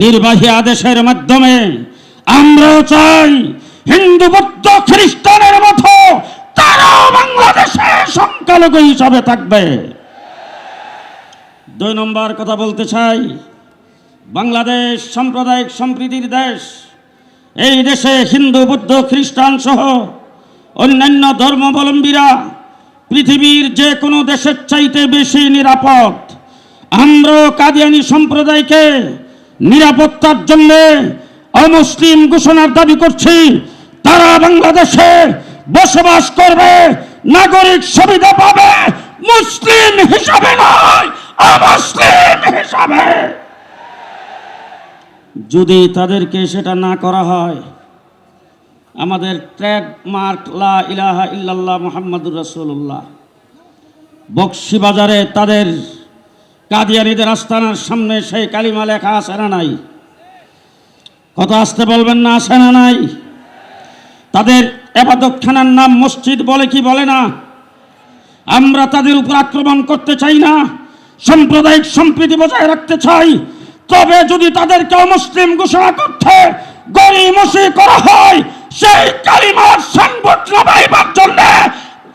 নির্বাহী আদেশের মাধ্যমে আমরাও চাই হিন্দু, বৌদ্ধ, খ্রিস্টানের মতো তারাও বাংলাদেশে সংখ্যালঘু হিসাবে থাকবে। দুই নম্বর কথা বলতে চাই, বাংলাদেশ সাম্প্রদায়িক সম্প্রীতির দেশ। এই দেশে হিন্দু, বৌদ্ধ, খ্রিস্টান সহ অন্যান্য ধর্মাবলম্বীরা পৃথিবীর যে কোনো দেশের চাইতে বেশি নিরাপদ। আমরাও কাদিয়ানি সম্প্রদায়কে নিরাপত্তার জন্য অমুসলিম ঘোষণার দাবি করছি, তারা বাংলাদেশে বসবাস করবে, নাগরিক সুবিধা পাবে, মুসলিম হিসাবে নয়, অমুসলিম হিসাবে। যদি তাদেরকে সেটা না করা হয়, আমাদের ট্রেডমার্ক লা ইলাহা ইল্লাল্লাহ মোহাম্মদুর রাসূলুল্লাহ, বক্সিবাজারে তাদের কাদিয়ানিদের আস্তানার সামনে সেই কালিমা লেখা আছে না নাই? কত আসতে বলবেন না আছে না নাই? তাদের এবাদতখানার নাম মসজিদ বলে কি বলে না? আমরা তাদের উপর আক্রমণ করতে চাই না, সাম্প্রদায়িক সম্প্রীতি বজায় রাখতে চাই। তবে যদি তাদেরকে মুসলিম ঘোষণা করতে গরিমসি করা হয়, সেই কালিমার সানবোর্ড লাগাইবার জন্য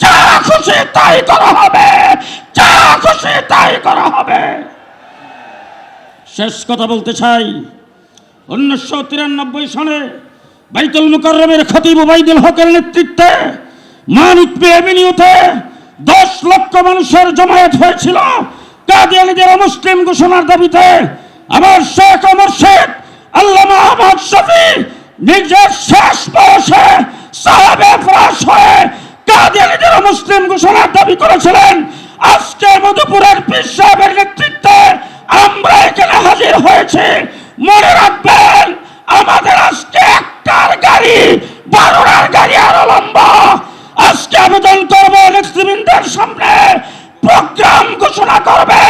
যা খুশি তাই করা হবে। খুশি তাই করা হবে। শেষ কথা বলতে চাই, উনিশশো তিরানব্বই সালে বাইতুল মুকররমের খতিব ওবাইদুল হকের নেতৃত্বে মানিক এভিনিউতে দশ লক্ষ মানুষের জমায়েত হয়েছিল। কাদিয়ানিদের মুসলিম ঘোষণার দাবিতে আমার শেখ অমর শেখ, আল্লামা আহমদ শফি নিজের শেষ বয়সে সাহাবে ফরাস হয়ে কাদিয়ানিদের মুসলিম ঘোষণার দাবি করেছিলেন, আজকে মধুপুরের পীর সাহেবের নেতৃত্বে আমরা এখানে হাজির হয়েছি। মনে রাখবেন আমাদের আজকে একটার গাড়ি বারোটার গাড়ি আরও লম্বা। আজকে আবেদন করব নেতৃবৃন্দের সামনে প্রোগ্রাম ঘোষণা করবে।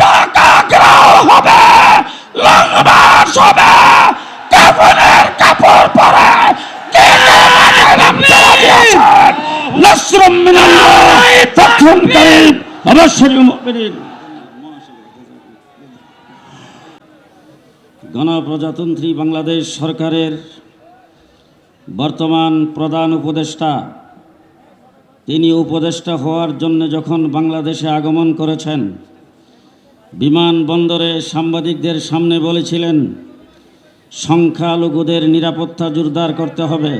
ঢাকা গ্রাও হবে লংমার্চ হবে। কাপড়ের কাপড় পরে ফাতহুন করিম অবশ্যই মুমিনিন গণপ্রজাতন্ত্রী বাংলাদেশ সরকারের বর্তমান প্রধান উপদেষ্টা, তিনি উপদেষ্টা হওয়ার জন্য যখন বাংলাদেশে আগমন করেছেন, বিমানবন্দরে সাংবাদিকদের সামনে বলেছিলেন, সংখ্যালঘুদের নিরাপত্তা জোরদার করতে হবে।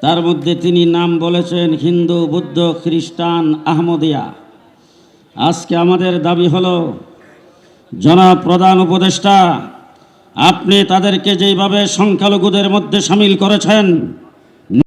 তার মধ্যে তিনি নাম বলেছেন হিন্দু, বুদ্ধ, খ্রিস্টান, আহমদিয়া। আজকে আমাদের দাবি হলো জনাব প্রধান উপদেষ্টা আপনি তাদেরকে যেইভাবে সংখ্যালঘুদের মধ্যে সামিল করেছেন